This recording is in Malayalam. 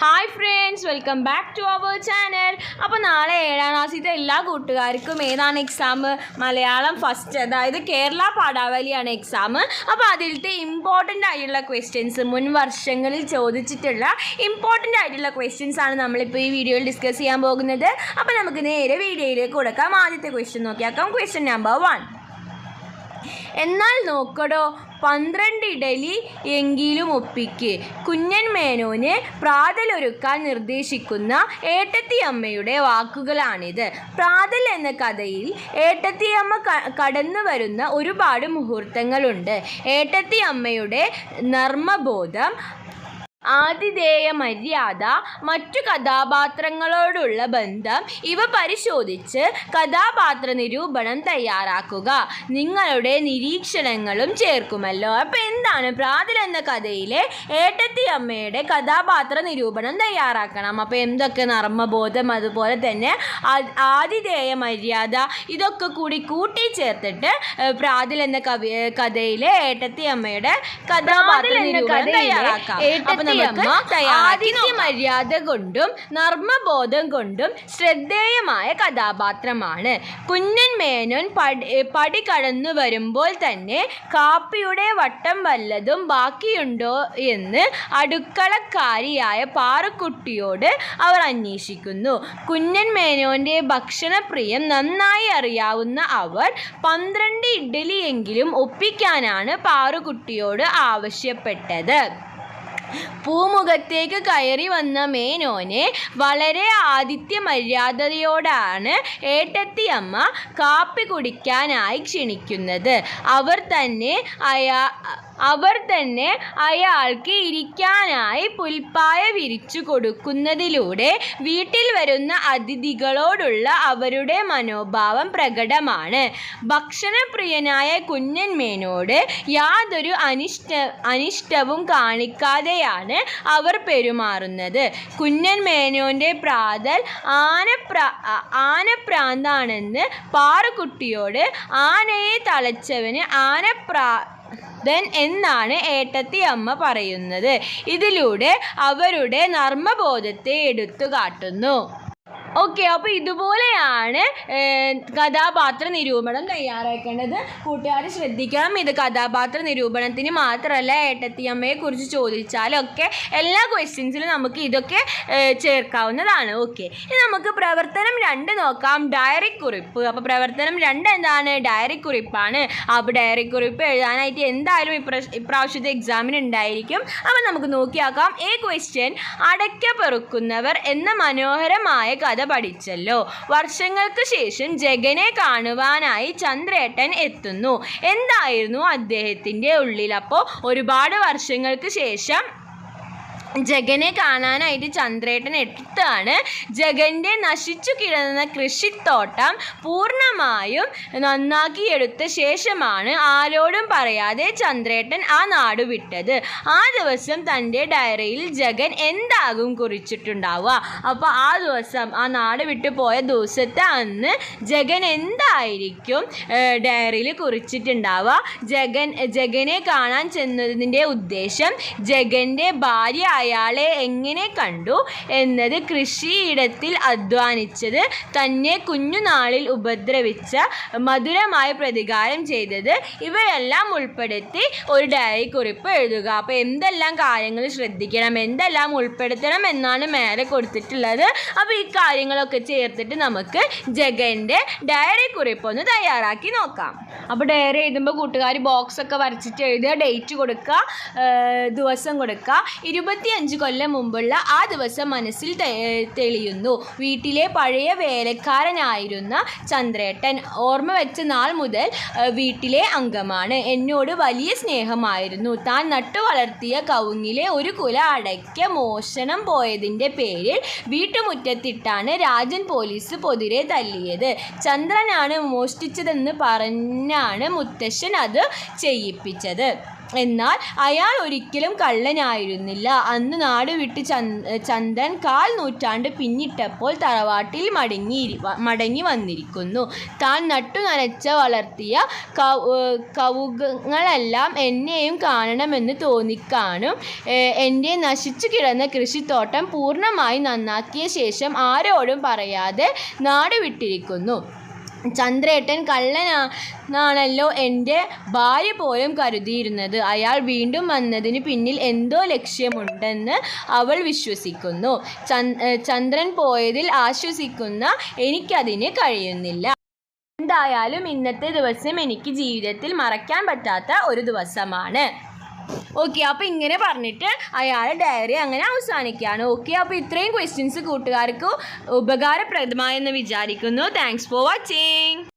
Hi friends welcome back to our channel അപ്പോൾ നാളെ ഏഴാം ക്ലാസ്സിലത്തെ എല്ലാ കൂട്ടുകാർക്കും ഏതാണ് എക്സാം മലയാളം ഫസ്റ്റ് അതായത് കേരള പാഠാവലിയാണ് എക്സാം അപ്പോൾ അതിലത്തെ ഇമ്പോർട്ടന്റ് ആയിട്ടുള്ള ക്വസ്റ്റ്യൻസ് മുൻ വർഷങ്ങളിൽ ചോദിച്ചിട്ടുള്ള ഇമ്പോർട്ടന്റ് ആയിട്ടുള്ള ക്വസ്റ്റ്യൻസ് ആണ് നമ്മളിപ്പോൾ ഈ വീഡിയോയിൽ ഡിസ്കസ് ചെയ്യാൻ പോകുന്നത്. അപ്പോൾ നമുക്ക് നേരെ വീഡിയോയിലേക്ക് കൊടുക്കാം. ആദ്യത്തെ ക്വസ്റ്റ്യൻ നോക്കിയാക്കാം. ക്വസ്റ്റ്യൻ നമ്പർ വൺ എന്നാൽ നോക്കടോ പന്ത്രണ്ട് ഇഡലി എങ്കിലും ഒപ്പിക്ക്. കുഞ്ഞൻ മേനോന് പ്രാതലൊരുക്കാൻ നിർദ്ദേശിക്കുന്ന ഏട്ടത്തിയമ്മയുടെ വാക്കുകളാണിത്. പ്രാതൽ എന്ന കഥയിൽ ഏട്ടത്തിയമ്മ കടന്നു വരുന്ന ഒരുപാട് മുഹൂർത്തങ്ങളുണ്ട്. ഏട്ടത്തിയമ്മയുടെ നർമ്മബോധം ആതിഥേയ മര്യാദ മറ്റു കഥാപാത്രങ്ങളോടുള്ള ബന്ധം ഇവ പരിശോധിച്ച് കഥാപാത്ര നിരൂപണം തയ്യാറാക്കുക. നിങ്ങളുടെ നിരീക്ഷണങ്ങളും ചേർക്കുമല്ലോ. അപ്പോൾ എന്താണ്? പ്രാതിൽ എന്ന കഥയിലെ ഏട്ടത്തി അമ്മയുടെ കഥാപാത്ര നിരൂപണം തയ്യാറാക്കണം. അപ്പോൾ എന്തൊക്കെ നർമ്മബോധം? അതുപോലെ തന്നെ ആതിഥേയ മര്യാദ ഇതൊക്കെ കൂടി കൂട്ടി ചേർത്തിട്ട് പ്രാതിൽ എന്ന കവി കഥയിലെ ഏട്ടത്തി അമ്മയുടെ കഥാപാത്ര നിരൂപണം തയ്യാറാക്കാം. ഏട്ടത്തി ആദിത്യ മര്യാദ കൊണ്ടും നർമ്മബോധം കൊണ്ടും ശ്രദ്ധേയമായ കഥാപാത്രമാണ്. കുഞ്ഞൻ മേനോൻ പടി പടി കടന്നു വരുമ്പോൾ തന്നെ കാപ്പിയുടെ വട്ടം വല്ലതും ബാക്കിയുണ്ടോ എന്ന് അടുക്കളക്കാരിയായ പാറുക്കുട്ടിയോട് അവർ അന്വേഷിക്കുന്നു. കുഞ്ഞൻ മേനോന്റെ ഭക്ഷണപ്രിയം നന്നായി അറിയാവുന്ന അവർ പന്ത്രണ്ട് ഇഡ്ഡലിയെങ്കിലും ഒപ്പിക്കാനാണ് പാറുക്കുട്ടിയോട് ആവശ്യപ്പെട്ടത്. പൂമുഖത്തേക്ക് കയറി വന്ന മേനോനെ വളരെ ആതിഥ്യ മര്യാദയോടാണ് ഏട്ടത്തിയമ്മ കാപ്പി കുടിക്കാനായി ക്ഷണിക്കുന്നത്. അവർ തന്നെ അയാ അവർ തന്നെ അയാൾക്ക് ഇരിക്കാനായി പുൽപ്പായ വിരിച്ചു കൊടുക്കുന്നതിലൂടെ വീട്ടിൽ വരുന്ന അതിഥികളോടുള്ള അവരുടെ മനോഭാവം പ്രകടമാണ്. ഭക്ഷണപ്രിയനായ കുഞ്ഞൻ മേനോട് യാതൊരു അനിഷ്ട അനിഷ്ടവും കാണിക്കാതെയാണ് അവർ പെരുമാറുന്നത്. കുഞ്ഞൻ മേനോന്റെ പ്രാതൽ ആനപ്രാ ആനപ്രാന്താണെന്ന് പാറുകുട്ടിയോട് ആനയെ തളച്ചവന് ആനപ്രാ എന്നാണ് ഏട്ടത്തി അമ്മ പറയുന്നത്. ഇതിലൂടെ അവരുടെ നർമ്മബോധത്തെ എടുത്തു കാട്ടുന്നു ഓക്കെ അപ്പോൾ ഇതുപോലെയാണ് കഥാപാത്ര നിരൂപണം തയ്യാറാക്കേണ്ടത്. കൂട്ടുകാർ ശ്രദ്ധിക്കണം ഇത് കഥാപാത്ര നിരൂപണത്തിന് മാത്രമല്ല ഏട്ടത്തിയമ്മയെ കുറിച്ച് ചോദിച്ചാലൊക്കെ എല്ലാ ക്വസ്റ്റ്യൻസിലും നമുക്ക് ഇതൊക്കെ ചേർക്കാവുന്നതാണ്. ഓക്കെ ഇനി നമുക്ക് പ്രവർത്തനം രണ്ട് നോക്കാം. ഡയറി കുറിപ്പ്. അപ്പോൾ പ്രവർത്തനം രണ്ട് എന്താണ്? ഡയറി കുറിപ്പാണ്. അപ്പോൾ ഡയറി കുറിപ്പ് എഴുതാനായിട്ട് എന്തായാലും ഇപ്രാവശ്യ ഇപ്രാവശ്യത്തെ എക്സാമിന് ഉണ്ടായിരിക്കും അപ്പോൾ നമുക്ക് നോക്കിയാക്കാം. ഏ ക്വസ്റ്റ്യൻ അടയ്ക്ക പെറുക്കുന്നവർ എന്ന മനോഹരമായ കഥ പഠിച്ചല്ലോ. വർഷങ്ങൾക്ക് ശേഷം ജഗനെ കാണുവാനായി ചന്ദ്രേട്ടൻ എത്തുന്നു. എന്തായിരുന്നു അദ്ദേഹത്തിന്റെ ഉള്ളിൽ? അപ്പോൾ ഒരുപാട് വർഷങ്ങൾക്ക് ശേഷം ജഗനെ കാണാനായിട്ട് ചന്ദ്രേട്ടൻ എത്താണ് ജഗന്റെ നശിച്ചു കിടന്ന കൃഷിത്തോട്ടം പൂർണമായും നന്നാക്കിയെടുത്ത ശേഷമാണ് ആരോടും പറയാതെ ചന്ദ്രേട്ടൻ ആ നാട് വിട്ടത്. ആ ദിവസം തന്റെ ഡയറിയിൽ ജഗൻ എന്താകും കുറിച്ചിട്ടുണ്ടാവുക. അപ്പോൾ ആ ദിവസം ആ നാട് വിട്ടു പോയ ദിവസത്തെ അന്ന് ജഗൻ എന്തായിരിക്കും ഡയറിയിൽ കുറിച്ചിട്ടുണ്ടാവുക? ജഗൻ ജഗനെ കാണാൻ ചെന്നതിന്റെ ഉദ്ദേശം ജഗന്റെ ഭാര്യ അയാളെ എങ്ങനെ കണ്ടു എന്നത് കൃഷിയിടത്തിൽ അധ്വാനിച്ചത് തന്നെ കുഞ്ഞുനാളിൽ ഉപദ്രവിച്ച മധുരമായ പ്രതികാരം ചെയ്തത് ഇവയെല്ലാം ഉൾപ്പെടുത്തി ഒരു ഡയറി കുറിപ്പ് എഴുതുക. അപ്പോൾ എന്തെല്ലാം കാര്യങ്ങൾ ശ്രദ്ധിക്കണം എന്തെല്ലാം ഉൾപ്പെടുത്തണം എന്നാണ് മേലെ കൊടുത്തിട്ടുള്ളത്. അപ്പോൾ ഈ കാര്യങ്ങളൊക്കെ ചേർത്തിട്ട് നമുക്ക് ജഗന്റെ ഡയറി കുറിപ്പ് ഒന്ന് തയ്യാറാക്കി നോക്കാം. അപ്പോൾ ഡയറി എഴുതുമ്പോൾ കൂട്ടുകാർ ബോക്സൊക്കെ വരച്ചിട്ട് എഴുതുക ഡേറ്റ് കൊടുക്കുക ദിവസം കൊടുക്കുക. ഇരുപത്തിയഞ്ച് കൊല്ലം മുമ്പുള്ള ആ ദിവസം മനസ്സിൽ തെളിയുന്നു. വീട്ടിലെ പഴയ വേലക്കാരനായിരുന്ന ചന്ദ്രേട്ടൻ ഓർമ്മ വെച്ച നാൾ മുതൽ വീട്ടിലെ അംഗമാണ്. എന്നോട് വലിയ സ്നേഹമായിരുന്നു. താൻ നട്ടു വളർത്തിയ കവുങ്ങിലെ ഒരു കുല അടയ്ക്ക മോഷണം പോയതിന്റെ പേരിൽ വീട്ടുമുറ്റത്തിട്ടാണ് രാജൻ പോലീസ് പൊതിരെ തല്ലിയത്. ചന്ദ്രനാണ് മോഷ്ടിച്ചതെന്ന് പറഞ്ഞാണ് മുത്തശ്ശൻ അത് ചെയ്യിപ്പിച്ചത്. എന്നാൽ അയാൾ ഒരിക്കലും കള്ളനായിരുന്നില്ല. അന്ന് നാട് വിട്ട് ചന്ദൻ കാൽ നൂറ്റാണ്ട് പിന്നിട്ടപ്പോൾ തറവാട്ടിൽ മടങ്ങി മടങ്ങി വന്നിരിക്കുന്നു. താൻ നട്ടു നനച്ച വളർത്തിയ കവുകങ്ങളെല്ലാം എന്നെയും കാണണമെന്ന് തോന്നിക്കാനും എന്റെ നശിച്ചു കിടന്ന കൃഷിത്തോട്ടം പൂർണമായി നന്നാക്കിയ ശേഷം ആരോടും പറയാതെ നാട് വിട്ടിരിക്കുന്നു. ചന്ദ്രേട്ടൻ കള്ളനാണല്ലോ എന്റെ ഭാര്യ പോലും കരുതിയിരുന്നത്. അയാൾ വീണ്ടും വന്നതിന് പിന്നിൽ എന്തോ ലക്ഷ്യമുണ്ടെന്ന് അവൾ വിശ്വസിക്കുന്നു. ചന്ദ്രൻ പോയതിൽ ആശ്വസിക്കുന്ന എനിക്കതിന് കഴിയുന്നില്ല. എന്തായാലും ഇന്നത്തെ ദിവസം എനിക്ക് ജീവിതത്തിൽ മറക്കാൻ പറ്റാത്ത ഒരു ദിവസമാണ്. ഓക്കെ അപ്പോൾ ഇങ്ങനെ പറഞ്ഞിട്ട് അയാൾ ഡയറി അങ്ങനെ അവസാനിക്കുകയാണ്. ഓക്കെ അപ്പോൾ ഇത്രയും ക്വസ്റ്റ്യൻസ് കൂട്ടുകാർക്ക് ഉപകാരപ്രദമായെന്ന് വിചാരിക്കുന്നു. Thanks for watching